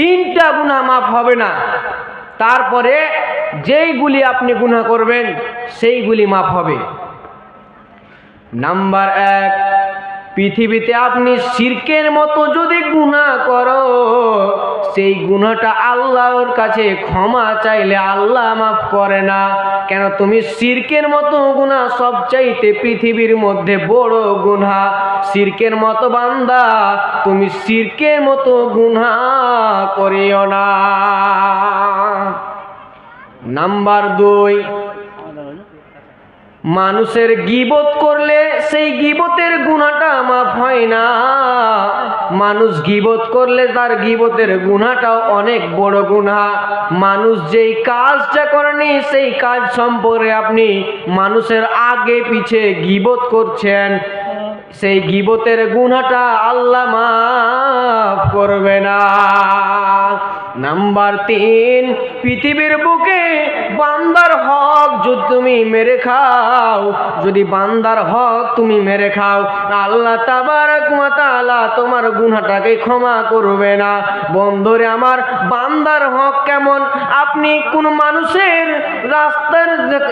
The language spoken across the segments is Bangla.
তিনটা গুণা মাফ হবে না। তারপরে যেইগুলি আপনি গুণা করবেন সেইগুলি মাফ হবে। নাম্বার এক, পৃথিবীতে আপনি সিরকের মতো যদি গুণা করো সেই গুণাটা আল্লাহর কাছে ক্ষমা চাইলে আল্লাহ মাফ করে না। কেন তুমি সিরকের মতো গুণা সবচাইতে পৃথিবীর মধ্যে বড় গুণা। সিরকের মতো বান্দা, তুমি সিরকের মতো গুণা করিও না। নাম্বার দুই মানুষের গিবত করলে সেই গিবতের গুণাটা মাফ হয় না। মানুষ গিবত করলে তার গিবতের গুণাটাও অনেক বড় গুণা। মানুষ যেই কাজটা করেনি, সেই কাজ সম্পর্কে আপনি মানুষের আগে পিছে গিবত করছেন। সেই গিবতের গুণাটা আল্লাহ মাফ করবে না। নাম্বার তিন, পৃথিবীর বুকে বান্দার হক যদি তুমি মেরে খাও, যদি বান্দার হক তুমি মেরে খাও, আল্লাহ তাবারাক তাআলা তোমার গুনাহটাকে ক্ষমা করবে না। বন্ধুরে আমার, বান্দার হক কেমন? আপনি কোন মানুষের রাস্তার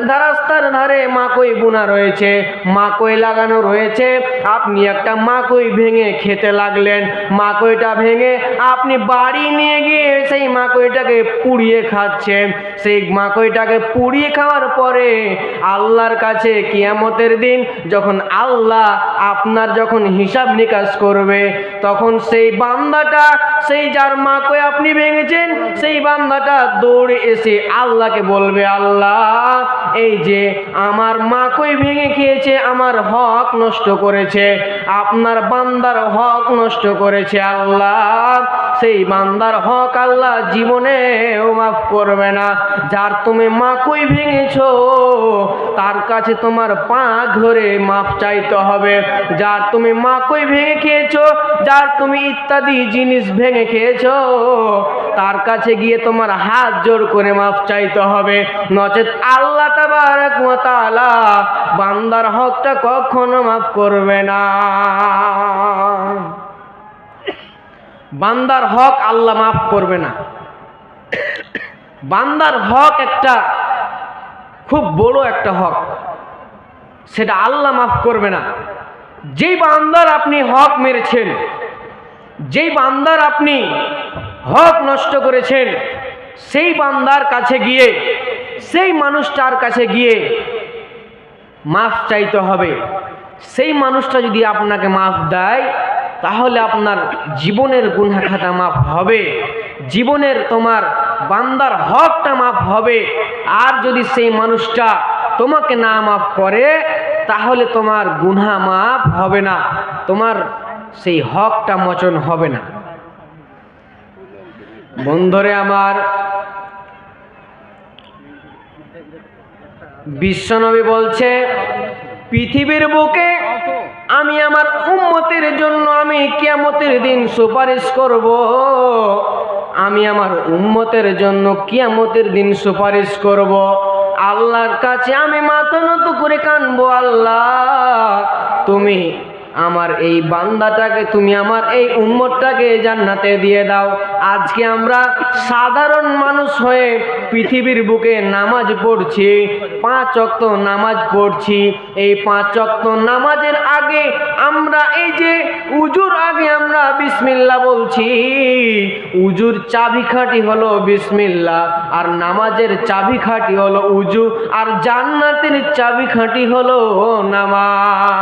রাস্তার ধারে মাকই বোনা রয়েছে, মাকই লাগানো রয়েছে, আপনি একটা মাকই ভেঙে খেতে লাগলেন। মাকইটা ভেঙে আপনি বাড়ি নিয়ে গিয়ে সেই মাকইটাকে পুড়িয়ে খাচ্ছেন সেই মাকইটাকে পুড়িয়ে খাওয়ার পরে আল্লাহর কাছে কিয়ামতের দিন যখন আল্লাহ আপনার যখন হিসাব নিকাশ করবে, তখন সেই বান্দাটা, সেই যার মাকই আপনি ভেঙেছেন, সেই বান্দাটা দৌড়ে এসে আল্লাহকে বলবে, আল্লাহ, এই যে আমার মাকই ভেঙে খেয়েছে, আমার হক নষ্ট করেছে। আপনার বান্দার হক নষ্ট করেছে, আল্লাহ। সেই বান্দার হক আল্লাহ জীবনেও মাফ করবে না। যার তুমি মাকই ভেঙেছো, তার কাছে তোমার পা ধরে মাফ চাইতে হবে। যার তুমি মাকই ভেঙে খেয়েছো, যার তুমি ইত্যাদি জিনিস ভেঙে খেয়েছো, তার কাছে গিয়ে তোমার হাত জোর করে মাফ চাইতে হবে। নচেত আল্লাহ তাআলা বান্দার হকটা কখনো মাফ করবে না। বান্দার হক আল্লাহ মাফ করবে না। বান্দার হক একটা খুব বড় একটা হক। সেটা আল্লাহ মাফ করবে না। যেই বান্দার আপনি হক মেরেছেন, যেই বান্দার আপনি হক নষ্ট করেছেন, সেই বান্দার কাছে গিয়ে, সেই মানুষটার কাছে গিয়ে মাফ চাইতে হবে। সেই মানুষটা যদি আপনাকে মাফ দেয় তাহলে আপনার জীবনের গুণা খাতা মাফ হবে, জীবনের তোমার বান্দার হকটা মাফ হবে। আর যদি সেই মানুষটা তোমাকে না মাফ করে, তাহলে তোমার গুনা মাফ হবে না, তোমার সেই হকটা মোচন হবে না। বন্ধরে আমার, বিশ্বনবী বলছে, পৃথিবীর বুকে আমি আমার উম্মতের জন্য আমি কিয়ামতের দিন সুপারিশ করব। আমি আমার উম্মতের জন্য কিয়ামতের দিন সুপারিশ করব। আল্লাহর কাছে আমি মাথা নত করে কানবো, আল্লাহ, তুমি আমার এই বান্দাটাকে, তুমি আমার এই উম্মতটাকে জান্নাতে দিয়ে দাও। আজকে আমরা সাধারণ মানুষ হয়ে পৃথিবীর বুকে নামাজ পড়ছি, পাঁচ অক্ত নামাজ পড়ছি। এই পাঁচ অক্ত নামাজের আগে আমরা এই যে উজুর আগে আমরা বিসমিল্লা বলছি, উজুর চাবি চাবিখাটি হলো বিসমিল্লা, আর নামাজের চাবি চাবিখাটি হলো উজু, আর জান্নাতের চাবি চাবিখাটি হলো নামাজ।